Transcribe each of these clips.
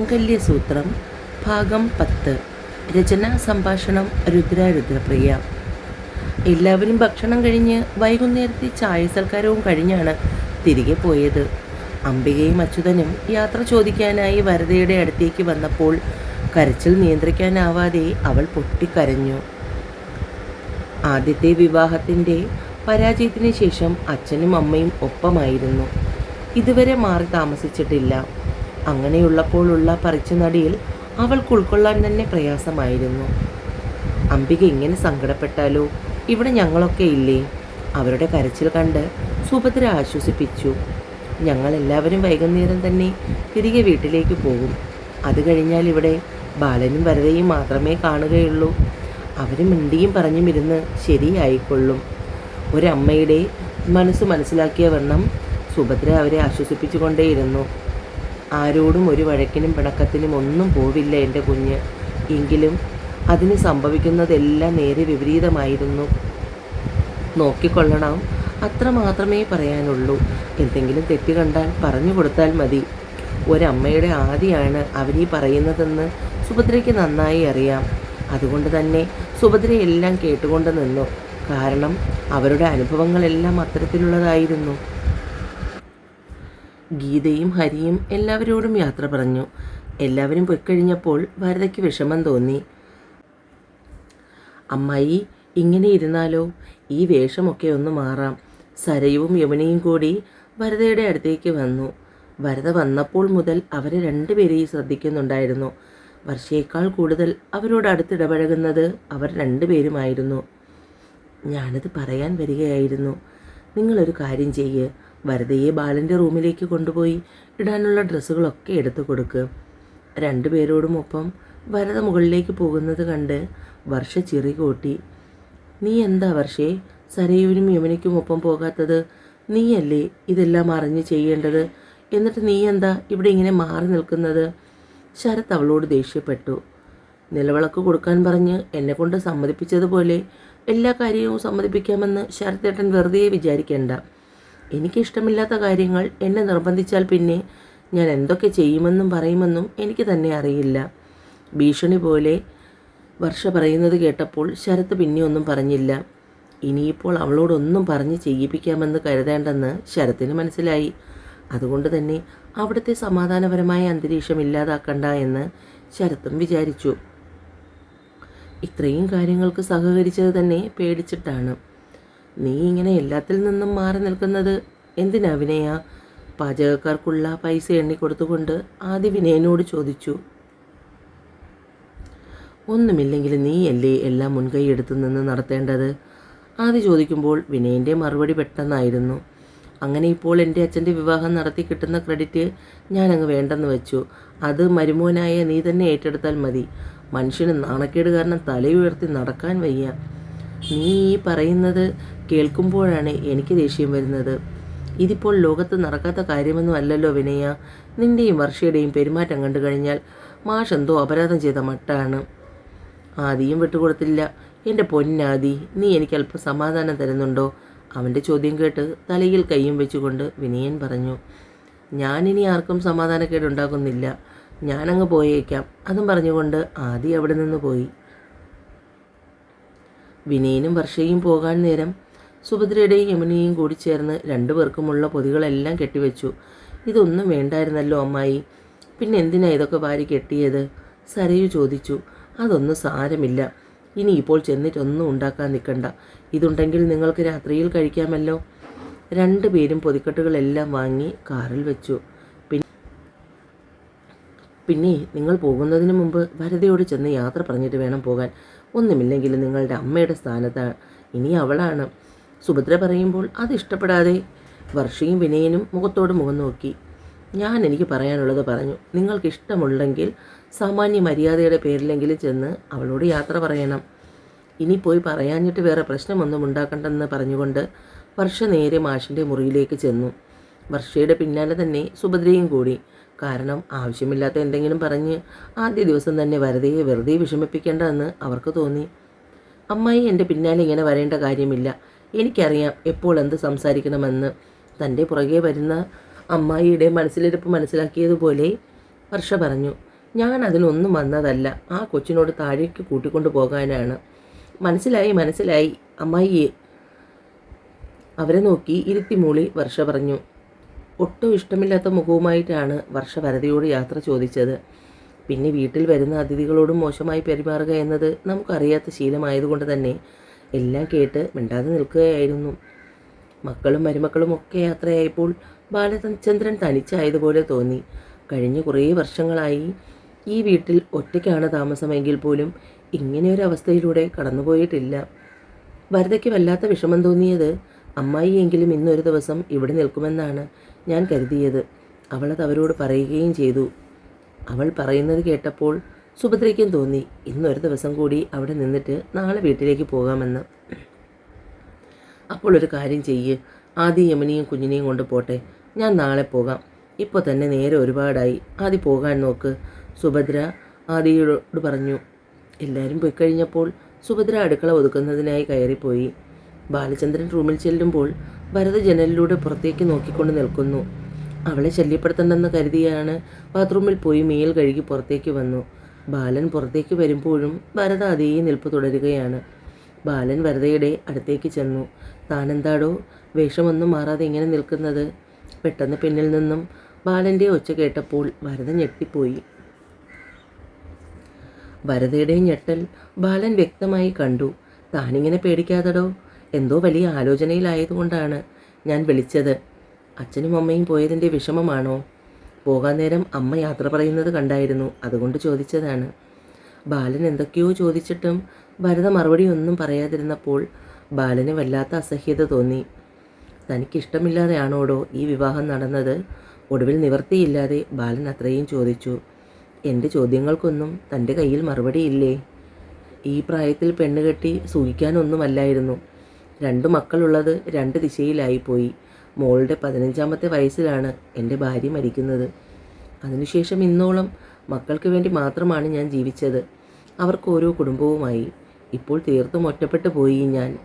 മംഗല്യസൂത്രം ഭാഗം പത്ത്. രചന സംഭാഷണം രുദ്ര രുദ്രപ്രിയ എല്ലാവരും ഭക്ഷണം കഴിഞ്ഞ് വൈകുന്നേരത്തെ ചായ സൽക്കാരവും കഴിഞ്ഞാണ് തിരികെ പോയത്. അംബികയും അച്യുതനും യാത്ര ചോദിക്കാനായി വരതയുടെ അടുത്തേക്ക് വന്നപ്പോൾ കരച്ചിൽ നിയന്ത്രിക്കാനാവാതെ അവൾ പൊട്ടിക്കരഞ്ഞു. ആദ്യത്തെ വിവാഹത്തിന്റെ പരാജയത്തിന് ശേഷം അച്ഛനും അമ്മയും ഒപ്പമായിരുന്നു. ഇതുവരെ മാറി താമസിച്ചിട്ടില്ല. അങ്ങനെയുള്ളപ്പോഴുള്ള പറിച്ച നടിയിൽ അവൾക്ക് ഉൾക്കൊള്ളാൻ തന്നെ പ്രയാസമായിരുന്നു. അംബിക ഇങ്ങനെ സങ്കടപ്പെട്ടാലോ? ഇവിടെ ഞങ്ങളൊക്കെ ഇല്ലേ? അവരുടെ കരച്ചിൽ കണ്ട് സുഭദ്ര ആശ്വസിപ്പിച്ചു. ഞങ്ങളെല്ലാവരും വൈകുന്നേരം തന്നെ തിരികെ വീട്ടിലേക്ക് പോകും. അത് കഴിഞ്ഞാൽ ഇവിടെ ബാലനും വരതയും മാത്രമേ കാണുകയുള്ളൂ. അവർ മിണ്ടിയും പറഞ്ഞും ഇരുന്ന് ശരിയായിക്കൊള്ളും. ഒരമ്മയുടെ മനസ്സ് മനസ്സിലാക്കിയ വണ്ണം സുഭദ്ര അവരെ ആശ്വസിപ്പിച്ചുകൊണ്ടേയിരുന്നു. ആരോടും ഒരു വഴക്കിനും പിണക്കത്തിനും ഒന്നും പോവില്ല എന്റെ കുഞ്ഞ്. എങ്കിലും അതിന് സംഭവിക്കുന്നതെല്ലാം നേരെ വിപരീതമായിരുന്നു. നോക്കിക്കൊള്ളണം. അത്ര മാത്രമേ പറയാനുള്ളൂ. എന്തെങ്കിലും തെറ്റ് കണ്ടാൽ പറഞ്ഞു കൊടുത്താൽ മതി. ഒരമ്മയുടെ ആദിയാണ് അവരീ പറയുന്നതെന്ന് സുഭദ്രയ്ക്ക് നന്നായി അറിയാം. അതുകൊണ്ട് തന്നെ സുഭദ്ര എല്ലാം കേട്ടുകൊണ്ട് നിന്നു. കാരണം അവരുടെ അനുഭവങ്ങളെല്ലാം അത്തരത്തിലുള്ളതായിരുന്നു. ഗീതയും ഹരിയും എല്ലാവരോടും യാത്ര പറഞ്ഞു. എല്ലാവരും പൊയ്ക്കഴിഞ്ഞപ്പോൾ വരദയ്ക്ക് വിഷമം തോന്നി. അമ്മായി ഇങ്ങനെ ഇരുന്നാലോ? ഈ വേഷമൊക്കെ ഒന്ന് മാറാം. സരയുവും യമുനയും കൂടി വരദയുടെ അടുത്തേക്ക് വന്നു. വരദ വന്നപ്പോൾ മുതൽ അവരെ രണ്ടുപേരെയും ശ്രദ്ധിക്കുന്നുണ്ടായിരുന്നു. വർഷയേക്കാൾ കൂടുതൽ അവരോട് അടുത്തിടപഴകുന്നത് അവർ രണ്ടുപേരുമായിരുന്നു. ഞാനത് പറയാൻ വരികയായിരുന്നു. നിങ്ങളൊരു കാര്യം ചെയ്യ്. വരദയെ ബാലന്റെ റൂമിലേക്ക് കൊണ്ടുപോയി ഇടാനുള്ള ഡ്രസ്സുകളൊക്കെ എടുത്തു കൊടുക്ക്. രണ്ടുപേരോടും ഒപ്പം വരത മുകളിലേക്ക് പോകുന്നത് കണ്ട് വർഷ ചിറി കൂട്ടി. നീ എന്താ വർഷേ? സരയുവിനും യമുനയ്ക്കും ഒപ്പം പോകാത്തത് നീയല്ലേ? ഇതെല്ലാം അറിഞ്ഞ് ചെയ്യേണ്ടത്? എന്നിട്ട് നീ എന്താ ഇവിടെ ഇങ്ങനെ മാറി നിൽക്കുന്നത്? ശരത് അവളോട് ദേഷ്യപ്പെട്ടു. നിലവിളക്ക് കൊടുക്കാൻ പറഞ്ഞ് എന്നെ കൊണ്ട് സമ്മതിപ്പിച്ചതുപോലെ എല്ലാ കാര്യവും സമ്മതിപ്പിക്കാമെന്ന് ശരത്തേട്ടൻ വെറുതെ വിചാരിക്കേണ്ട. എനിക്കിഷ്ടമില്ലാത്ത കാര്യങ്ങൾ എന്നെ നിർബന്ധിച്ചാൽ പിന്നെ ഞാൻ എന്തൊക്കെ ചെയ്യുമെന്നും പറയുമെന്നും എനിക്ക് തന്നെ അറിയില്ല. ഭീഷണി പോലെ വർഷ പറയുന്നത് കേട്ടപ്പോൾ ശരത്ത് പിന്നെ ഒന്നും പറഞ്ഞില്ല. ഇനിയിപ്പോൾ അവളോടൊന്നും പറഞ്ഞ് ചെയ്യിപ്പിക്കാമെന്ന് കരുതേണ്ടെന്ന് ശരത്തിന് മനസ്സിലായി. അതുകൊണ്ട് തന്നെ അവിടുത്തെ സമാധാനപരമായ അന്തരീക്ഷം ഇല്ലാതാക്കണ്ട എന്ന് ശരത്തും വിചാരിച്ചു. ഇത്രയും കാര്യങ്ങൾക്ക് സഹകരിച്ചത് തന്നെ പേടിച്ചിട്ടാണ്. നീ ഇങ്ങനെ എല്ലാത്തിൽ നിന്നും മാറി നിൽക്കുന്നത് എന്തിനാ വിനയ? പാചകക്കാർക്കുള്ള പൈസ എണ്ണി കൊടുത്തുകൊണ്ട് ആദ്യ വിനയനോട് ചോദിച്ചു. ഒന്നുമില്ലെങ്കിൽ നീയല്ലേ എല്ലാം മുൻകൈ എടുത്തു നിന്ന് നടത്തേണ്ടത്? ആദ്യ ചോദിക്കുമ്പോൾ വിനയന്റെ മറുപടി പെട്ടെന്നായിരുന്നു. അങ്ങനെ ഇപ്പോൾ എന്റെ അച്ഛന്റെ വിവാഹം നടത്തി കിട്ടുന്ന ക്രെഡിറ്റ് ഞാനങ്ങ് വേണ്ടെന്ന് വെച്ചു. അത് മരുമോനായ നീ തന്നെ ഏറ്റെടുത്താൽ മതി. മനുഷ്യന് നാണക്കേട് കാരണം തലയുയർത്തി നടക്കാൻ വയ്യ. നീ ഈ പറയുന്നത് കേൾക്കുമ്പോഴാണ് എനിക്ക് ദേഷ്യം വരുന്നത്. ഇതിപ്പോൾ ലോകത്ത് നടക്കാത്ത കാര്യമൊന്നും അല്ലല്ലോ വിനയ. നിന്റെയും വർഷയുടെയും പെരുമാറ്റം കണ്ടു കഴിഞ്ഞാൽ മാഷ് എന്തോ അപരാധം ചെയ്ത മട്ടാണ്. ആദിയും വിട്ടുകൊടുത്തില്ല. എന്റെ പൊന്നാദി നീ എനിക്ക് അല്പം സമാധാനം തരുന്നുണ്ടോ? അവന്റെ ചോദ്യം കേട്ട് തലയിൽ കൈയും വെച്ചുകൊണ്ട് വിനയൻ പറഞ്ഞു ഞാനിനി ആർക്കും സമാധാനക്കേടുണ്ടാക്കുന്നില്ല. ഞാനങ്ങ് പോയേക്കാം. അതും പറഞ്ഞുകൊണ്ട് ആദി അവിടെ നിന്ന് പോയി. വിനയനും വർഷയും പോകാൻ നേരം സുഭദ്രയുടെയും യമുനയും കൂടി ചേർന്ന് രണ്ടുപേർക്കുമുള്ള പൊതികളെല്ലാം കെട്ടിവെച്ചു. ഇതൊന്നും വേണ്ടായിരുന്നല്ലോ അമ്മായി. പിന്നെ എന്തിനാ ഇതൊക്കെ വാരി കെട്ടിയത്? സരയു ചോദിച്ചു. അതൊന്നും സാരമില്ല. ഇനി ഇപ്പോൾ ചെന്നിട്ടൊന്നും ഉണ്ടാക്കാൻ നിൽക്കണ്ട. ഇതുണ്ടെങ്കിൽ നിങ്ങൾക്ക് രാത്രിയിൽ കഴിക്കാമല്ലോ. രണ്ടുപേരും പൊതിക്കെട്ടുകളെല്ലാം വാങ്ങി കാറിൽ വെച്ചു. പിന്നെ നിങ്ങൾ പോകുന്നതിന് മുമ്പ് വരതയോട് ചെന്ന് യാത്ര പറഞ്ഞിട്ട് വേണം പോകാൻ. ഒന്നുമില്ലെങ്കിൽ നിങ്ങളുടെ അമ്മയുടെ സ്ഥാനത്താണ് ഇനി അവളാണ്. സുഭദ്ര പറയുമ്പോൾ അത് ഇഷ്ടപ്പെടാതെ വർഷയും വിനയനും മുഖത്തോട് മുഖം നോക്കി. ഞാൻ എനിക്ക് പറയാനുള്ളത് പറഞ്ഞു. നിങ്ങൾക്ക് ഇഷ്ടമുണ്ടെങ്കിൽ സാമാന്യ മര്യാദയുടെ പേരിലെങ്കിലും ചെന്ന് അവളോട് യാത്ര പറയണം. ഇനി പോയി പറയാഞ്ഞിട്ട് വേറെ പ്രശ്നമൊന്നും ഉണ്ടാക്കണ്ടെന്ന് പറഞ്ഞുകൊണ്ട് വർഷ നേരെ മാഷിന്റെ മുറിയിലേക്ക് ചെന്നു. വർഷയുടെ പിന്നാലെ തന്നെ സുഭദ്രയും കൂടി. കാരണം ആവശ്യമില്ലാത്ത എന്തെങ്കിലും പറഞ്ഞ് ആദ്യ ദിവസം തന്നെ വരതയെ വെറുതെ വിഷമിപ്പിക്കേണ്ടതെന്ന് അവർക്ക് തോന്നി. അമ്മായി എന്റെ പിന്നാലെ ഇങ്ങനെ വരേണ്ട കാര്യമില്ല. എനിക്കറിയാം എപ്പോൾ എന്ത് സംസാരിക്കണമെന്ന്. തന്റെ പുറകെ വരുന്ന അമ്മായിയുടെ മനസ്സിലിരിപ്പ് മനസ്സിലാക്കിയതുപോലെ വർഷ പറഞ്ഞു ഞാൻ അതിനൊന്നും വന്നതല്ല. ആ കൊച്ചിനോട് താഴേക്ക് കൂട്ടിക്കൊണ്ടു പോകാനാണ്. മനസ്സിലായി മനസ്സിലായി. അമ്മായിയെ അവരെ നോക്കി ഇരുത്തിമൂളി വർഷ പറഞ്ഞു ഒട്ടും ഇഷ്ടമില്ലാത്ത മുഖവുമായിട്ടാണ് വർഷ വരതയോട് യാത്ര ചോദിച്ചത്. പിന്നെ വീട്ടിൽ വരുന്ന അതിഥികളോടും മോശമായി പെരുമാറുക എന്നത് നമുക്കറിയാത്ത ശീലമായതുകൊണ്ട് തന്നെ എല്ലാം കേട്ട് മിണ്ടാതെ നിൽക്കുകയായിരുന്നു. മക്കളും മരുമക്കളും ഒക്കെ യാത്രയായപ്പോൾ ബാലചന്ദ്രൻ തനിച്ചായതുപോലെ തോന്നി. കഴിഞ്ഞ കുറേ വർഷങ്ങളായി ഈ വീട്ടിൽ ഒറ്റയ്ക്കാണ് താമസമെങ്കിൽ പോലും ഇങ്ങനെയൊരു അവസ്ഥയിലൂടെ കടന്നുപോയിട്ടില്ല. വരതയ്ക്ക് വല്ലാത്ത വിഷമം തോന്നിയത് അമ്മായിയെങ്കിലും ഇന്നൊരു ദിവസം ഇവിടെ നിൽക്കുമെന്നാണ് ഞാൻ കരുതിയത്. അവളത് അവരോട് പറയുകയും ചെയ്തു. അവൾ പറയുന്നത് കേട്ടപ്പോൾ സുഭദ്രയ്ക്കും തോന്നി. ഇന്നൊരു ദിവസം കൂടി അവിടെ നിന്നിട്ട് നാളെ വീട്ടിലേക്ക് പോകാമെന്ന്. അപ്പോൾ ഒരു കാര്യം ചെയ്യ്. ആദ്യം യമനിയും കുഞ്ഞിനെയും കൊണ്ട് പോട്ടെ. ഞാൻ നാളെ പോകാം. ഇപ്പോൾ തന്നെ നേരെ ഒരുപാടായി. ആദ്യം പോകാൻ നോക്ക്. സുഭദ്ര ആദിയോട് പറഞ്ഞു. എല്ലാവരും പോയി കഴിഞ്ഞപ്പോൾ സുഭദ്ര അടുക്കള ഒതുക്കുന്നതിനായി കയറിപ്പോയി. ബാലചന്ദ്രൻ റൂമിൽ ചെല്ലുമ്പോൾ ഭരത ജനലിലൂടെ പുറത്തേക്ക് നോക്കിക്കൊണ്ട് നിൽക്കുന്നു. അവളെ ശല്യപ്പെടുത്തണ്ടെന്ന് കരുതിയാണ് ബാത്റൂമിൽ പോയി മേൽ കഴുകി പുറത്തേക്ക് വന്നു. ബാലൻ പുറത്തേക്ക് വരുമ്പോഴും ഭരത അതേ നിൽപ്പ് തുടരുകയാണ്. ബാലൻ വരതയുടെ അടുത്തേക്ക് ചെന്നു. താനെന്താടോ? വേഷമൊന്നും മാറാതെ ഇങ്ങനെ നിൽക്കുന്നത്. പെട്ടെന്ന് പിന്നിൽ നിന്നും ബാലന്റെ ഒച്ച കേട്ടപ്പോൾ വരത ഞെട്ടിപ്പോയി. വരതയുടെ ഞെട്ടൽ ബാലൻ വ്യക്തമായി കണ്ടു. താനിങ്ങനെ പേടിക്കാതടോ? എന്തോ വലിയ ആലോചനയിലായതുകൊണ്ടാണ് ഞാൻ വിളിച്ചത്. അച്ഛനും അമ്മയും പോയതിന്റെ വിഷമമാണോ? പോകാൻ നേരം അമ്മ യാത്ര പറയുന്നത് കണ്ടായിരുന്നു. അതുകൊണ്ട് ചോദിച്ചതാണ്. ബാലൻ എന്തൊക്കെയോ ചോദിച്ചിട്ടും ഭരത മറുപടി ഒന്നും പറയാതിരുന്നപ്പോൾ ബാലന് വല്ലാത്ത അസഹ്യത തോന്നി. തനിക്കിഷ്ടമില്ലാതെയാണോടോ ഈ വിവാഹം നടന്നത്? ഒടുവിൽ നിവർത്തിയില്ലാതെ ബാലൻ അത്രയും ചോദിച്ചു. എന്റെ ചോദ്യങ്ങൾക്കൊന്നും തന്റെ കയ്യിൽ മറുപടിയില്ലേ? ഈ പ്രായത്തിൽ പെണ്ണുകെട്ടി സൂഹിക്കാനൊന്നുമല്ലായിരുന്നു. രണ്ടു മക്കളുള്ളത് രണ്ട് ദിശയിലായിപ്പോയി. മോളുടെ പതിനഞ്ചാമത്തെ വയസ്സിലാണ് എന്റെ ഭാര്യ മരിക്കുന്നത്. അതിനുശേഷം ഇന്നോളം മക്കൾക്ക് വേണ്ടി മാത്രമാണ് ഞാൻ ജീവിച്ചത്. അവർക്ക് ഓരോ കുടുംബവുമായി ഇപ്പോൾ തീർത്തും ഒറ്റപ്പെട്ടു പോയി ഞാൻ.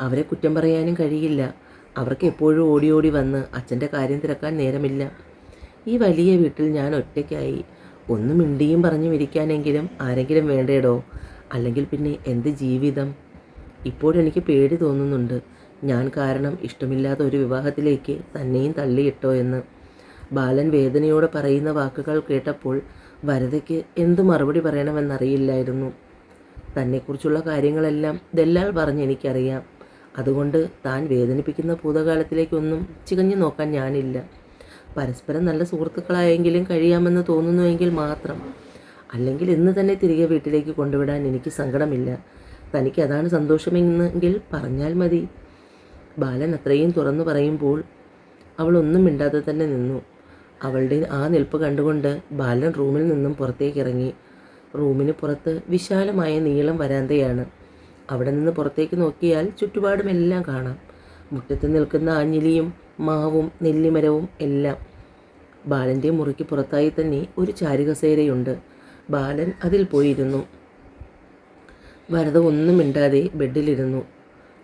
അവരെ കുറ്റം പറയാനും കഴിയില്ല. അവർക്ക് എപ്പോഴും ഓടി ഓടി വന്ന് അച്ഛന്റെ കാര്യം തിരക്കാൻ നേരമില്ല. ഈ വലിയ വീട്ടിൽ ഞാൻ ഒറ്റയ്ക്കായി ഒന്നും മിണ്ടിയും പറഞ്ഞു ഇരിക്കാനെങ്കിലും ആരെങ്കിലും വേണ്ടേടോ? അല്ലെങ്കിൽ പിന്നെ എന്ത് ജീവിതം? ഇപ്പോഴെനിക്ക് പേടി തോന്നുന്നുണ്ട്. ഞാൻ കാരണം ഇഷ്ടമില്ലാത്ത ഒരു വിവാഹത്തിലേക്ക് തന്നെയും തള്ളിയിട്ടോ എന്ന്. ബാലൻ വേദനയോടെ പറയുന്ന വാക്കുകൾ കേട്ടപ്പോൾ വരതയ്ക്ക് എന്തു മറുപടി പറയണമെന്നറിയില്ലായിരുന്നു. തന്നെക്കുറിച്ചുള്ള കാര്യങ്ങളെല്ലാം ദല്ലാൽ പറഞ്ഞ് എനിക്കറിയാം. അതുകൊണ്ട് താൻ വേദനിപ്പിക്കുന്ന ഭൂതകാലത്തിലേക്കൊന്നും ചികഞ്ഞു നോക്കാൻ ഞാനില്ല. പരസ്പരം നല്ല സുഹൃത്തുക്കളായെങ്കിലും കഴിയാമെന്ന് തോന്നുന്നുവെങ്കിൽ മാത്രം. അല്ലെങ്കിൽ ഇന്ന് തന്നെ തിരികെ വീട്ടിലേക്ക് കൊണ്ടുവിടാൻ എനിക്ക് സങ്കടമില്ല. തനിക്ക് അതാണ് സന്തോഷമെന്നെങ്കിൽ പറഞ്ഞാൽ മതി. ബാലൻ അത്രയും തുറന്നു പറയുമ്പോൾ അവളൊന്നും മിണ്ടാതെ തന്നെ നിന്നു. അവളുടെ ആ നിൽപ്പ് കണ്ടുകൊണ്ട് ബാലൻ റൂമിൽ നിന്നും പുറത്തേക്ക് ഇറങ്ങി. റൂമിന് പുറത്ത് വിശാലമായ നീളം വരാന്തയാണ്. അവിടെ നിന്ന് പുറത്തേക്ക് നോക്കിയാൽ ചുറ്റുപാടും എല്ലാം കാണാം. മുറ്റത്ത് നിൽക്കുന്ന ആഞ്ഞിലിയും മാവും നെല്ലിമരവും എല്ലാം. ബാലന്റെ മുറിക്ക് പുറത്തായി തന്നെ ഒരു ചാരുകസേരയുണ്ട്. ബാലൻ അതിൽ പോയിരുന്നു. വരത ഒന്നും മിണ്ടാതെ ബെഡിലിരുന്നു.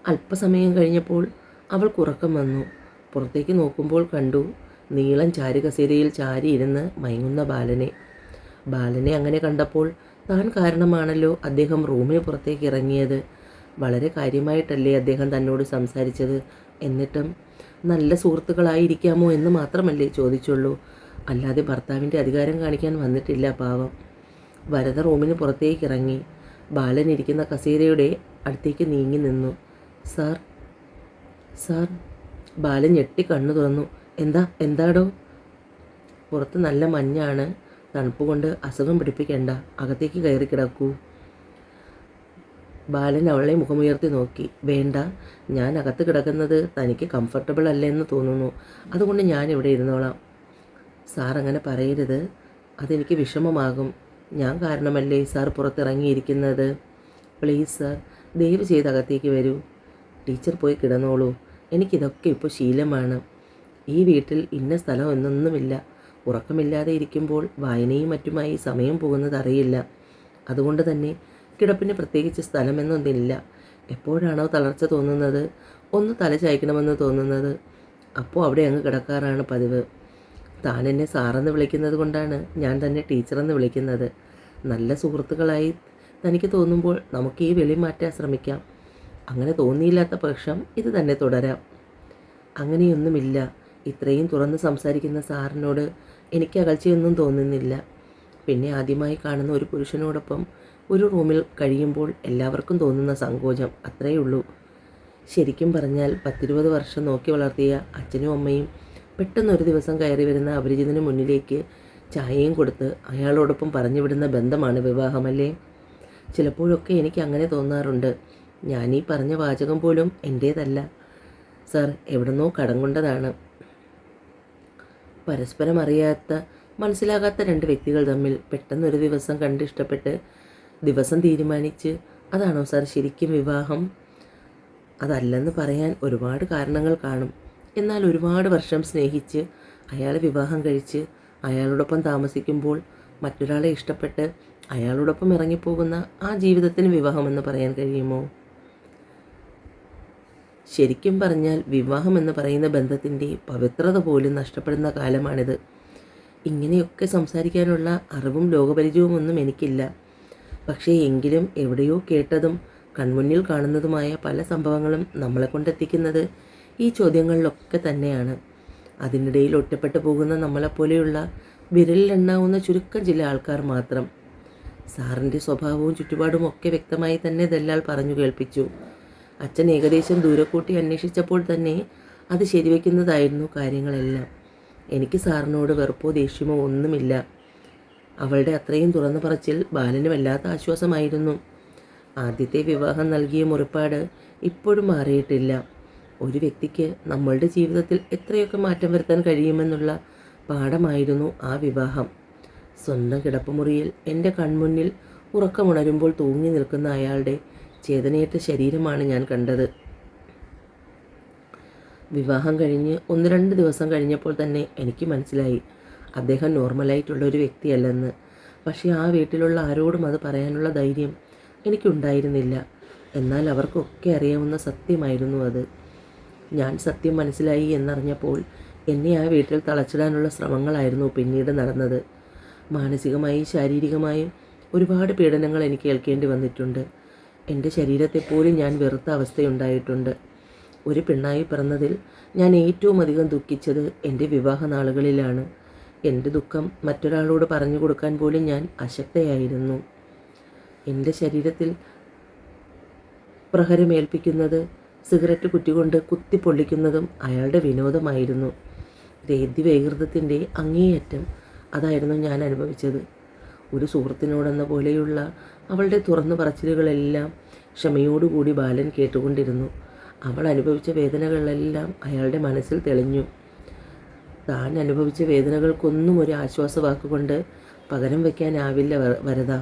അല്പസമയം കഴിഞ്ഞപ്പോൾ അവൾക്ക് ഉറക്കം വന്നു. പുറത്തേക്ക് നോക്കുമ്പോൾ കണ്ടു നീളം ചാരുകസേരയിൽ ചാരിയിരുന്ന് മയങ്ങുന്ന ബാലനെ. ബാലനെ അങ്ങനെ കണ്ടപ്പോൾ താൻ കാരണമാണല്ലോ അദ്ദേഹം റൂമിന് പുറത്തേക്ക് ഇറങ്ങിയത്. വളരെ കാര്യമായിട്ടല്ലേ അദ്ദേഹം തന്നോട് സംസാരിച്ചത്? എന്നിട്ടും നല്ല സുഹൃത്തുക്കളായിരിക്കാമോ എന്ന് മാത്രമല്ലേ ചോദിച്ചുള്ളൂ. അല്ലാതെ ഭർത്താവിന്റെ അധികാരം കാണിക്കാൻ വന്നിട്ടില്ല പാവം. വരത റൂമിന് പുറത്തേക്ക് ഇറങ്ങി. ബാലൻ ഇരിക്കുന്ന കസേരയുടെ അടുത്തേക്ക് നീങ്ങി നിന്നു. സാർ സാർ ബാലൻ ഞെട്ടി കണ്ണു തുറന്നു. എന്താ എന്താടോ? പുറത്ത് നല്ല മഞ്ഞാണ്. തണുപ്പ് കൊണ്ട് അസുഖം പിടിപ്പിക്കേണ്ട. അകത്തേക്ക് കയറി കിടക്കൂ. ബാലൻ അവളെ മുഖമുയർത്തി നോക്കി. വേണ്ട ഞാൻ അകത്ത് കിടക്കുന്നത് തനിക്ക് കംഫർട്ടബിൾ അല്ലെന്ന് തോന്നുന്നു. അതുകൊണ്ട് ഞാൻ ഇവിടെ ഇരുന്നോളാം. സാർ അങ്ങനെ പറയരുത്. അതെനിക്ക് വിഷമമാകും. ഞാൻ കാരണമല്ലേ സാർ പുറത്തിറങ്ങിയിരിക്കുന്നത്? പ്ലീസ് സാർ ദയവ് ചെയ്ത് അകത്തേക്ക് വരൂ. ടീച്ചർ പോയി കിടന്നോളൂ. എനിക്കിതൊക്കെ ഇപ്പോൾ ശീലമാണ്. ഈ വീട്ടിൽ ഇന്ന സ്ഥലം എന്നൊന്നുമില്ല. ഉറക്കമില്ലാതെ ഇരിക്കുമ്പോൾ വായനയും മറ്റുമായി സമയം പോകുന്നത് അറിയില്ല. അതുകൊണ്ട് തന്നെ കിടപ്പിന് പ്രത്യേകിച്ച് സ്ഥലമെന്നൊന്നില്ല. എപ്പോഴാണോ തളർച്ച തോന്നുന്നത് ഒന്ന് തല ചായ്ക്കണമെന്ന് തോന്നുന്നത് അപ്പോൾ അവിടെ അങ്ങ് കിടക്കാറാണ് പതിവ്. താൻ എന്നെ സാറെന്ന് വിളിക്കുന്നത് കൊണ്ടാണ് ഞാൻ തന്നെ ടീച്ചറെന്ന് വിളിക്കുന്നത്. നല്ല സുഹൃത്തുക്കളായി തനിക്ക് തോന്നുമ്പോൾ നമുക്ക് ഈ വെളി മാറ്റാൻ ശ്രമിക്കാം അങ്ങനെ തോന്നിയില്ലാത്ത പക്ഷം ഇത് തന്നെ തുടരാം. അങ്ങനെയൊന്നുമില്ല. ഇത്രയും തുറന്ന് സംസാരിക്കുന്ന സാറിനോട് എനിക്ക് അകൽച്ചയൊന്നും തോന്നുന്നില്ല. പിന്നെ ആദ്യമായി കാണുന്ന ഒരു പുരുഷനോടൊപ്പം ഒരു റൂമിൽ കഴിയുമ്പോൾ എല്ലാവർക്കും തോന്നുന്ന സങ്കോചം അത്രയേ ഉള്ളൂ. ശരിക്കും പറഞ്ഞാൽ പത്തിരുപത് വർഷം നോക്കി വളർത്തിയ അച്ഛനും അമ്മയും പെട്ടെന്ന് ഒരു ദിവസം കയറി വരുന്ന അപരിചിതന് മുന്നിലേക്ക് ചായയും കൊടുത്ത് അയാളോടൊപ്പം പറഞ്ഞു വിടുന്ന ബന്ധമാണ് വിവാഹമല്ലേ? ചിലപ്പോഴൊക്കെ എനിക്ക് അങ്ങനെ തോന്നാറുണ്ട്. ഞാനീ പറഞ്ഞ വാചകം പോലും എന്റേതല്ല സാർ എവിടുന്നോ കടം കൊണ്ടതാണ്. പരസ്പരം അറിയാത്ത മനസ്സിലാകാത്ത രണ്ട് വ്യക്തികൾ തമ്മിൽ പെട്ടെന്നൊരു ദിവസം കണ്ട് ഇഷ്ടപ്പെട്ട് ദിവസം തീരുമാനിച്ച് അതാണോ സാർ ശരിക്കും വിവാഹം? അതല്ലെന്ന് പറയാൻ ഒരുപാട് കാരണങ്ങൾ കാണും. എന്നാൽ ഒരുപാട് വർഷം സ്നേഹിച്ച് അയാളെ വിവാഹം കഴിച്ച് അയാളോടൊപ്പം താമസിക്കുമ്പോൾ മറ്റൊരാളെ ഇഷ്ടപ്പെട്ട് അയാളോടൊപ്പം ഇറങ്ങിപ്പോകുന്ന ആ ജീവിതത്തിന് വിവാഹമെന്ന് പറയാൻ കഴിയുമോ? ശരിക്കും പറഞ്ഞാൽ വിവാഹം എന്ന് പറയുന്ന ബന്ധത്തിന്റെ പവിത്രത പോലും നഷ്ടപ്പെടുന്ന കാലമാണിത്. ഇങ്ങനെയൊക്കെ സംസാരിക്കാനുള്ള അറിവും ലോകപരിചയവും ഒന്നും എനിക്കില്ല. പക്ഷേ എങ്കിലും എവിടെയോ കേട്ടതും കൺമുന്നിൽ കാണുന്നതുമായ പല സംഭവങ്ങളും നമ്മളെ കൊണ്ടെത്തിക്കുന്നത് ഈ ചോദ്യങ്ങളിലൊക്കെ തന്നെയാണ്. അതിനിടയിൽ ഒറ്റപ്പെട്ടു പോകുന്ന നമ്മളെപ്പോലെയുള്ള വിരലിലെണ്ണാവുന്ന ചുരുക്കം ചില ആൾക്കാർ മാത്രം. സാറിന്റെ സ്വഭാവവും ചുറ്റുപാടും ഒക്കെ വ്യക്തമായി തന്നെ ദല്ലാൽ പറഞ്ഞു കേൾപ്പിച്ചു. അച്ഛൻ ഏകദേശം ദൂരക്കൂട്ടി അന്വേഷിച്ചപ്പോൾ തന്നെ അത് ശരിവെക്കുന്നതായിരുന്നു കാര്യങ്ങളെല്ലാം. എനിക്ക് സാറിനോട് വെറുപ്പോ ദേഷ്യമോ ഒന്നുമില്ല. അവളുടെ അത്രയും തുറന്നു പറച്ചിൽ ബാലന് വല്ലാത്ത ആശ്വാസമായിരുന്നു. ആദ്യത്തെ വിവാഹം നൽകിയ മുറിപ്പാട് ഇപ്പോഴും മാറിയിട്ടില്ല. ഒരു വ്യക്തിക്ക് നമ്മളുടെ ജീവിതത്തിൽ എത്രയൊക്കെ മാറ്റം വരുത്താൻ കഴിയുമെന്നുള്ള പാഠമായിരുന്നു ആ വിവാഹം. സ്വന്തം കിടപ്പുമുറിയിൽ എന്റെ കൺമുന്നിൽ ഉറക്കമുണരുമ്പോൾ തൂങ്ങി നിൽക്കുന്ന അയാളുടെ ചേതനയേറ്റ ശരീരമാണ് ഞാൻ കണ്ടത്. വിവാഹം കഴിഞ്ഞ് ഒന്ന് രണ്ട് ദിവസം കഴിഞ്ഞപ്പോൾ തന്നെ എനിക്ക് മനസ്സിലായി അദ്ദേഹം നോർമലായിട്ടുള്ള ഒരു വ്യക്തിയല്ലെന്ന്. പക്ഷേ ആ വീട്ടിലുള്ള ആരോടും അത് പറയാനുള്ള ധൈര്യം എനിക്കുണ്ടായിരുന്നില്ല. എന്നാൽ അവർക്കൊക്കെ അറിയാവുന്ന സത്യമായിരുന്നു അത്. ഞാൻ സത്യം മനസ്സിലായി എന്നറിഞ്ഞപ്പോൾ എന്നെ ആ വീട്ടിൽ തളച്ചിടാനുള്ള ശ്രമങ്ങളായിരുന്നു പിന്നീട് നടന്നത്. മാനസികമായും ശാരീരികമായും ഒരുപാട് പീഡനങ്ങൾ എനിക്ക് കേൾക്കേണ്ടി വന്നിട്ടുണ്ട്. എന്റെ ശരീരത്തെപ്പോലും ഞാൻ വെറുത്ത അവസ്ഥയുണ്ടായിട്ടുണ്ട്. ഒരു പെണ്ണായി പിറന്നതിൽ ഞാൻ ഏറ്റവും അധികം ദുഃഖിച്ചത് എന്റെ വിവാഹ നാളുകളിലാണ്. എന്റെ ദുഃഖം മറ്റൊരാളോട് പറഞ്ഞു കൊടുക്കാൻ പോലും ഞാൻ അശക്തയായിരുന്നു. എന്റെ ശരീരത്തിൽ പ്രഹരമേൽപ്പിക്കുന്നത് സിഗരറ്റ് കുറ്റികൊണ്ട് കുത്തിപ്പൊള്ളിക്കുന്നതും അയാളുടെ വിനോദമായിരുന്നു. രേദ്യവൈകൃതത്തിന്റെ അങ്ങേയറ്റം അതായിരുന്നു ഞാൻ അനുഭവിച്ചത്. ഒരു സുഹൃത്തിനോടെന്ന പോലെയുള്ള അവളുടെ തുറന്നു പറച്ചിലുകളെല്ലാം ക്ഷമയോടുകൂടി ബാലൻ കേട്ടുകൊണ്ടിരുന്നു. അവൾ അനുഭവിച്ച വേദനകളെല്ലാം അയാളുടെ മനസ്സിൽ തെളിഞ്ഞു. താൻ അനുഭവിച്ച വേദനകൾക്കൊന്നും ഒരു ആശ്വാസവാക്കുകൊണ്ട് പകരം വയ്ക്കാനാവില്ല വരത.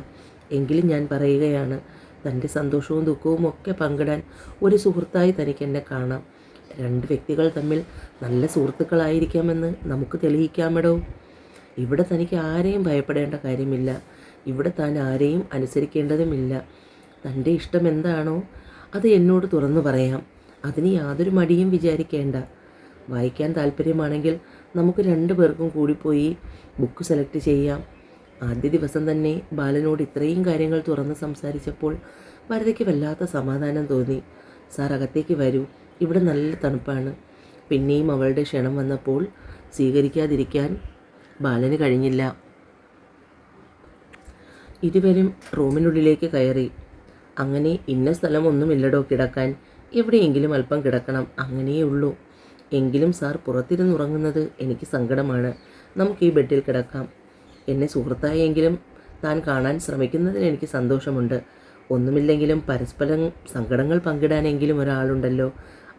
എങ്കിലും ഞാൻ പറയുകയാണ് തന്റെ സന്തോഷവും ദുഃഖവും ഒക്കെ പങ്കിടാൻ ഒരു സുഹൃത്തായി തനിക്ക് എന്നെ കാണാം. രണ്ട് വ്യക്തികൾ തമ്മിൽ നല്ല സുഹൃത്തുക്കളായിരിക്കാമെന്ന് നമുക്ക് തെളിയിക്കാമെടോ? ഇവിടെ തനിക്ക് ആരെയും ഭയപ്പെടേണ്ട കാര്യമില്ല. ഇവിടെ താൻ ആരെയും അനുസരിക്കേണ്ടതുമില്ല. തന്റെ ഇഷ്ടം എന്താണോ അത് എന്നോട് തുറന്നു പറയാം. അതിന് യാതൊരു മടിയും വിചാരിക്കേണ്ട. വായിക്കാൻ താല്പര്യമാണെങ്കിൽ നമുക്ക് രണ്ടു പേർക്കും കൂടിപ്പോയി ബുക്ക് സെലക്ട് ചെയ്യാം. ആദ്യ ദിവസം തന്നെ ബാലനോട് ഇത്രയും കാര്യങ്ങൾ തുറന്ന് സംസാരിച്ചപ്പോൾ ഭരതയ്ക്ക് വല്ലാത്ത സമാധാനം തോന്നി. സാർ അകത്തേക്ക് വരൂ. ഇവിടെ നല്ല തണുപ്പാണ്. പിന്നെയും അവളുടെ ക്ഷണം വന്നപ്പോൾ സ്വീകരിക്കാതിരിക്കാൻ ബാലന് കഴിഞ്ഞില്ല. ഇരുവരും റൂമിനുള്ളിലേക്ക് കയറി. അങ്ങനെ ഇന്ന സ്ഥലമൊന്നുമില്ലടോ കിടക്കാൻ. എവിടെയെങ്കിലും അല്പം കിടക്കണം. അങ്ങനെയേ ഉള്ളൂ എങ്കിലും സാർ പുറത്തിരുന്നുറങ്ങുന്നത് എനിക്ക് സങ്കടമാണ്. നമുക്ക് ഈ ബെഡിൽ കിടക്കാം. എന്നെ സുഹൃത്തായെങ്കിലും താൻ കാണാൻ ശ്രമിക്കുന്നതിന് എനിക്ക് സന്തോഷമുണ്ട്. ഒന്നുമില്ലെങ്കിലും പരസ്പരം സങ്കടങ്ങൾ പങ്കിടാനെങ്കിലും ഒരാളുണ്ടല്ലോ.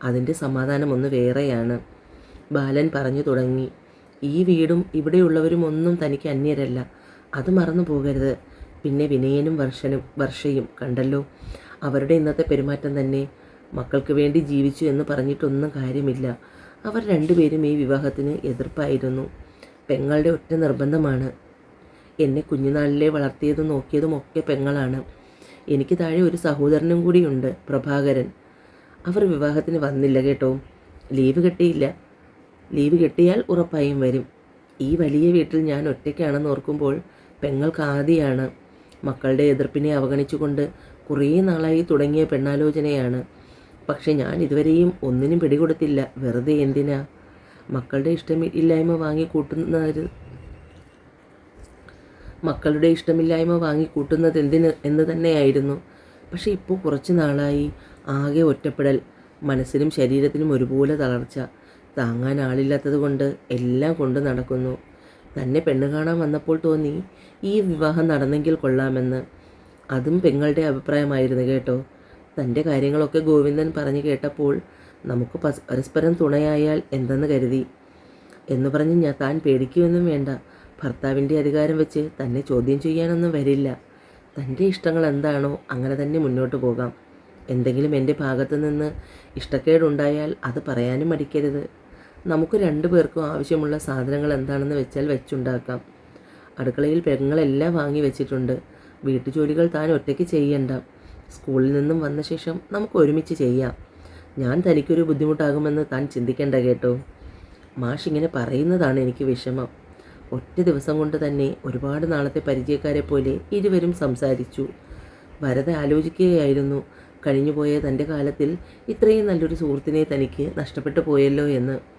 അതിന്റെ സമാധാനം ഒന്ന് വേറെയാണ്. ബാലൻ പറഞ്ഞു തുടങ്ങി. ഈ വീടും ഇവിടെയുള്ളവരും ഒന്നും തനിക്ക് അന്യരല്ല. അത് മറന്നു പോകരുത് പിന്നെ വിനയനും വർഷനും വർഷയും കണ്ടല്ലോ. അവരുടെ ഇന്നത്തെ പെരുമാറ്റം തന്നെ. മക്കൾക്ക് വേണ്ടി ജീവിച്ചു എന്ന് പറഞ്ഞിട്ടൊന്നും കാര്യമില്ല. അവർ രണ്ടുപേരും ഈ വിവാഹത്തിന് എതിർപ്പായിരുന്നു. പെങ്ങളുടെ ഒറ്റ നിർബന്ധമാണ്. എന്നെ കുഞ്ഞുനാളിലെ വളർത്തിയതും നോക്കിയതും ഒക്കെ പെങ്ങളാണ്. എനിക്ക് താഴെ ഒരു സഹോദരനും കൂടിയുണ്ട് പ്രഭാകരൻ. അവർ വിവാഹത്തിന് വന്നില്ല കേട്ടോ. ലീവ് കിട്ടിയില്ല. ലീവ് കിട്ടിയാൽ ഉറപ്പായും വരും. ഈ വലിയ വീട്ടിൽ ഞാൻ ഒറ്റയ്ക്കാണെന്ന് ഓർക്കുമ്പോൾ പെങ്ങൾക്ക് ആദിയാണ്. മക്കളുടെ എതിർപ്പിനെ അവഗണിച്ചുകൊണ്ട് കുറേ നാളായി തുടങ്ങിയ പെണ്ണാലോചനയാണ്. പക്ഷെ ഞാൻ ഇതുവരെയും ഒന്നിനും പിടികൊടുത്തില്ല. വെറുതെ എന്തിനാ? മക്കളുടെ ഇഷ്ടമില്ലായ്മ വാങ്ങി കൂട്ടുന്നത് മക്കളുടെ ഇഷ്ടമില്ലായ്മ വാങ്ങിക്കൂട്ടുന്നത് എന്തിന് എന്ന് തന്നെയായിരുന്നു. പക്ഷെ ഇപ്പോൾ കുറച്ച് നാളായി ആകെ ഒറ്റപ്പെടൽ മനസ്സിനും ശരീരത്തിനും ഒരുപോലെ തളർച്ച താങ്ങാൻ ആളില്ലാത്തത് കൊണ്ട് എല്ലാം കൊണ്ട് നടക്കുന്നു. തന്നെ പെണ്ണ് കാണാൻ വന്നപ്പോൾ തോന്നി ഈ വിവാഹം നടന്നെങ്കിൽ കൊള്ളാമെന്ന്. അതും പെങ്ങളുടെ അഭിപ്രായമായിരുന്നു കേട്ടോ. തന്റെ കാര്യങ്ങളൊക്കെ ഗോവിന്ദൻ പറഞ്ഞു കേട്ടപ്പോൾ നമുക്ക് പരസ്പരം തുണയായാൽ എന്തെന്ന് കരുതി. എന്ന് പറഞ്ഞ് ഞാൻ താൻ പേടിക്കുമെന്നും വേണ്ട. ഭർത്താവിന്റെ അധികാരം വെച്ച് തന്നെ ചോദ്യം ചെയ്യാനൊന്നും വരില്ല. തന്റെ ഇഷ്ടങ്ങൾ എന്താണോ അങ്ങനെ തന്നെ മുന്നോട്ട് പോകാം. എന്തെങ്കിലും എന്റെ ഭാഗത്തു നിന്ന് ഇഷ്ടക്കേടുണ്ടായാൽ അത് പറയാനും മടിക്കരുത്. നമുക്ക് രണ്ടു പേർക്കും ആവശ്യമുള്ള സാധനങ്ങൾ എന്താണെന്ന് വെച്ചാൽ വെച്ചുണ്ടാക്കാം. അടുക്കളയിൽ പെങ്ങളെല്ലാം വാങ്ങി വെച്ചിട്ടുണ്ട്. വീട്ടു ജോലികൾ താൻ ഒറ്റയ്ക്ക് ചെയ്യണ്ട. സ്കൂളിൽ നിന്നും വന്ന ശേഷം നമുക്ക് ഒരുമിച്ച് ചെയ്യാം. ഞാൻ തനിക്കൊരു ബുദ്ധിമുട്ടാകുമെന്ന് താൻ ചിന്തിക്കേണ്ട കേട്ടോ. മാഷ് ഇങ്ങനെ പറയുന്നതാണ് എനിക്ക് വിഷമം. ഒറ്റ ദിവസം കൊണ്ട് തന്നെ ഒരുപാട് നാളത്തെ പരിചയക്കാരെ പോലെ ഇരുവരും സംസാരിച്ചു. ഭരത ആലോചിക്കുകയായിരുന്നു കഴിഞ്ഞുപോയ തന്റെ കാലത്തിൽ ഇത്രയും നല്ലൊരു സുഹൃത്തിനെ തനിക്ക് നഷ്ടപ്പെട്ടു പോയല്ലോ എന്ന്.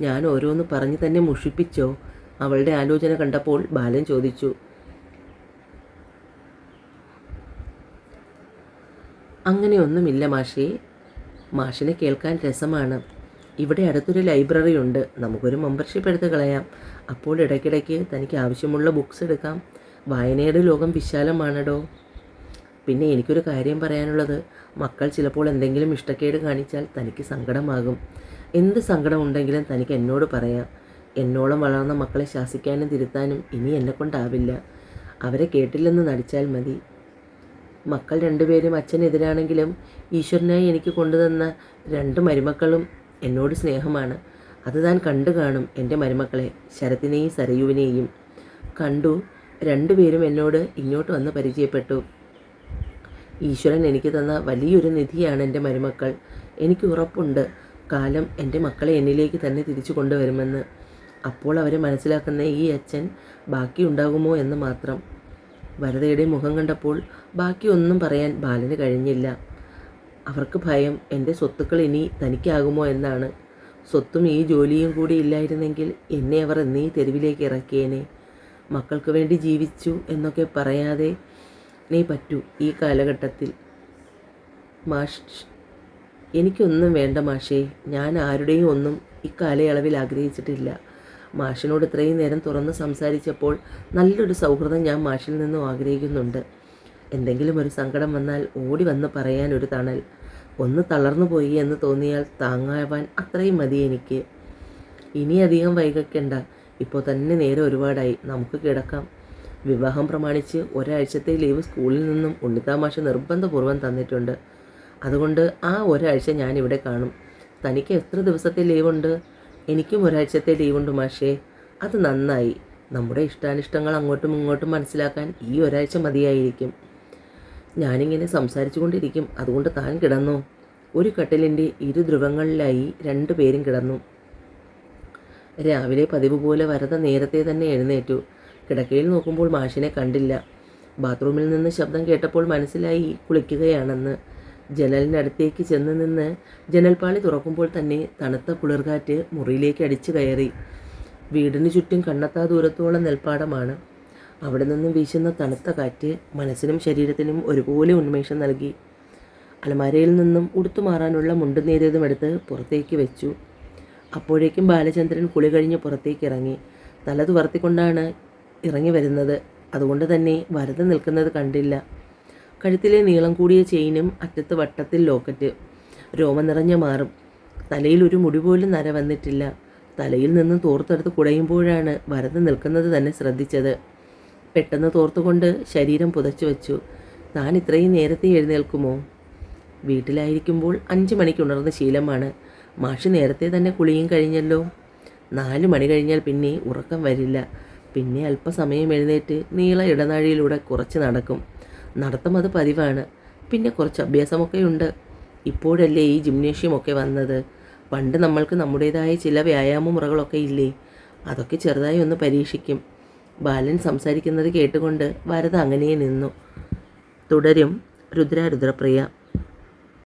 ഞാൻ ഓരോന്ന് പറഞ്ഞു തന്നെ മുഷിപ്പിച്ചോ? അവളുടെ ആലോചന കണ്ടപ്പോൾ ബാലൻ ചോദിച്ചു. അങ്ങനെയൊന്നുമില്ല മാഷേ. മാഷിനെ കേൾക്കാൻ രസമാണ്. ഇവിടെ അടുത്തൊരു ലൈബ്രറി ഉണ്ട്. നമുക്കൊരു മെമ്പർഷിപ്പ് എടുത്ത് കളയാം. അപ്പോൾ ഇടയ്ക്കിടയ്ക്ക് തനിക്ക് ആവശ്യമുള്ള ബുക്സ് എടുക്കാം. വായനയുടെ ലോകം വിശാലമാണടോ. പിന്നെ എനിക്കൊരു കാര്യം പറയാനുള്ളത്. മക്കൾ ചിലപ്പോൾ എന്തെങ്കിലും ഇഷ്ടക്കേട് കാണിച്ചാൽ തനിക്ക് സങ്കടമാകും. എന്ത് സങ്കടം ഉണ്ടെങ്കിലും തനിക്ക് എന്നോട് പറയാം. എന്നോളം വളർന്ന മക്കളെ ശാസിക്കാനും തിരുത്താനും ഇനി എന്നെക്കൊണ്ടാവില്ല അവരെ കേട്ടില്ലെന്ന് നടിച്ചാൽ മതി. മക്കൾ രണ്ടുപേരും അച്ഛനെതിരാണെങ്കിലും ഈശ്വരനായി എനിക്ക് കൊണ്ടുതന്ന രണ്ട് മരുമക്കളും എന്നോട് സ്നേഹമാണ്. അത് താൻ കണ്ടു കാണും എന്റെ മരുമക്കളെ ശരത്തിനെയും സരയുവിനെയും. കണ്ടു രണ്ടുപേരും എന്നോട് ഇങ്ങോട്ട് വന്ന് പരിചയപ്പെട്ടു. ഈശ്വരൻ എനിക്ക് തന്ന വലിയൊരു നിധിയാണ് എന്റെ മരുമക്കൾ. എനിക്ക് ഉറപ്പുണ്ട്. കാലം എന്റെ മക്കളെ എന്നിലേക്ക് തന്നെ തിരിച്ചു കൊണ്ടുവരുമെന്ന്. അപ്പോൾ അവരെ മനസ്സിലാക്കുന്ന ഈ അച്ഛൻ ബാക്കിയുണ്ടാകുമോ എന്ന് മാത്രം. വരതയുടെ മുഖം കണ്ടപ്പോൾ ബാക്കിയൊന്നും പറയാൻ ബാലന് കഴിഞ്ഞില്ല. അവർക്ക് ഭയം എന്റെ സ്വത്തുക്കൾ ഇനി തനിക്കാകുമോ എന്നാണ്. സ്വത്തും ഈ ജോലിയും കൂടി ഇല്ലായിരുന്നെങ്കിൽ എന്നെ അവർ എന്നീ തെരുവിലേക്ക് ഇറക്കിയേനെ. മക്കൾക്ക് വേണ്ടി ജീവിച്ചു എന്നൊക്കെ പറയാതെ നീ പറ്റൂ ഈ കാലഘട്ടത്തിൽ. മാഷ് എനിക്കൊന്നും വേണ്ട മാഷേ. ഞാൻ ആരുടെയും ഒന്നും ഇക്കാലയളവിൽ ആഗ്രഹിച്ചിട്ടില്ല. മാഷിനോട് ഇത്രയും നേരം തുറന്ന് സംസാരിച്ചപ്പോൾ നല്ലൊരു സൗഹൃദം ഞാൻ മാഷിൽ നിന്നും ആഗ്രഹിക്കുന്നുണ്ട്. എന്തെങ്കിലും ഒരു സങ്കടം വന്നാൽ ഓടി വന്ന് പറയാൻ ഒരു തണൽ. ഒന്ന് തളർന്നു പോയി എന്ന് തോന്നിയാൽ താങ്ങാവാൻ അത്രയും മതി എനിക്ക്. ഇനി അധികം വൈകിക്കണ്ട. ഇപ്പോൾ തന്നെ നേരെ ഒരുപാടായി. നമുക്ക് കിടക്കാം. വിവാഹം പ്രമാണിച്ച് ഒരാഴ്ചത്തെ ലീവ് സ്കൂളിൽ നിന്നും ഉണ്ണിത്താമാഷ നിർബന്ധപൂർവം തന്നിട്ടുണ്ട്. അതുകൊണ്ട് ആ ഒരാഴ്ച ഞാനിവിടെ കാണും. തനിക്ക് എത്ര ദിവസത്തെ ലീവുണ്ട്? എനിക്കും ഒരാഴ്ചത്തെ ലീവുണ്ട് മാഷേ. അത് നന്നായി. നമ്മുടെ ഇഷ്ടാനിഷ്ടങ്ങൾ അങ്ങോട്ടും ഇങ്ങോട്ടും മനസ്സിലാക്കാൻ ഈ ഒരാഴ്ച മതിയായിരിക്കും. ഞാനിങ്ങനെ സംസാരിച്ചു കൊണ്ടിരിക്കും അതുകൊണ്ട് താൻ കിടന്നു. ഒരു കട്ടിലിന്റെ ഇരു ധ്രുവങ്ങളിലായി രണ്ടു പേരും കിടന്നു. രാവിലെ പതിവ് പോലെ വരത നേരത്തെ തന്നെ എഴുന്നേറ്റു. കിടക്കയിൽ നോക്കുമ്പോൾ മാഷിനെ കണ്ടില്ല. ബാത്റൂമിൽ നിന്ന് ശബ്ദം കേട്ടപ്പോൾ മനസ്സിലായി കുളിക്കുകയാണെന്ന്. ജനലിനടുത്തേക്ക് ചെന്ന് നിന്ന് ജനൽപ്പാളി തുറക്കുമ്പോൾ തന്നെ തണുത്ത കുളിർകാറ്റ് മുറിയിലേക്ക് അടിച്ചു കയറി. വീടിന് ചുറ്റും കണ്ണെത്താ ദൂരത്തോളം നെൽപ്പാടമാണ്. അവിടെ നിന്നും വീശുന്ന തണുത്ത കാറ്റ് മനസ്സിനും ശരീരത്തിനും ഒരുപോലെ ഉന്മേഷം നൽകി. അലമാരയിൽ നിന്നും ഉടുത്തു മാറാനുള്ള മുണ്ടും നേരിയതും എടുത്ത് പുറത്തേക്ക് വെച്ചു. അപ്പോഴേക്കും ബാലചന്ദ്രൻ കുളി കഴിഞ്ഞ് പുറത്തേക്ക് ഇറങ്ങി. തല തുവർത്തിക്കൊണ്ടാണ് ഇറങ്ങി വരുന്നത്. അതുകൊണ്ട് തന്നെ വരത് നിൽക്കുന്നത് കണ്ടില്ല. കഴുത്തിലെ നീളം കൂടിയ ചെയിനും അറ്റത്ത് വട്ടത്തിൽ ലോക്കറ്റ്. രോമം നിറഞ്ഞ മാറും. തലയിൽ ഒരു മുടി പോലും നര വന്നിട്ടില്ല. തലയിൽ നിന്ന് തോർത്തെടുത്ത് കുടയുമ്പോഴാണ് വരത് നിൽക്കുന്നത് തന്നെ ശ്രദ്ധിച്ചത്. പെട്ടെന്ന് തോർത്തുകൊണ്ട് ശരീരം പുതച്ചു വച്ചു. താൻ ഇത്രയും നേരത്തെ എഴുന്നേൽക്കുമോ? വീട്ടിലായിരിക്കുമ്പോൾ അഞ്ച് മണിക്ക് ഉണർന്ന ശീലമാണ്. മാഷ് നേരത്തെ തന്നെ കുളിയും കഴിഞ്ഞല്ലോ. നാല് മണി കഴിഞ്ഞാൽ പിന്നെ ഉറക്കം വരില്ല. പിന്നെ അല്പസമയം എഴുന്നേറ്റ് നീള ഇടനാഴിയിലൂടെ കുറച്ച് നടക്കും. നടത്തം അത് പതിവാണ്. പിന്നെ കുറച്ച് അഭ്യാസമൊക്കെ ഉണ്ട്. ഇപ്പോഴല്ലേ ഈ ജിംനേഷ്യമൊക്കെ വന്നത്. പണ്ട് നമ്മൾക്ക് നമ്മുടേതായ ചില വ്യായാമ മുറകളൊക്കെ ഇല്ലേ? അതൊക്കെ ചെറുതായി ഒന്ന് പരീക്ഷിക്കും. ബാലൻ സംസാരിക്കുന്നത് കേട്ടുകൊണ്ട് വരദ അങ്ങനെ നിന്നു. തുടരും രുദ്ര രുദ്രപ്രിയ.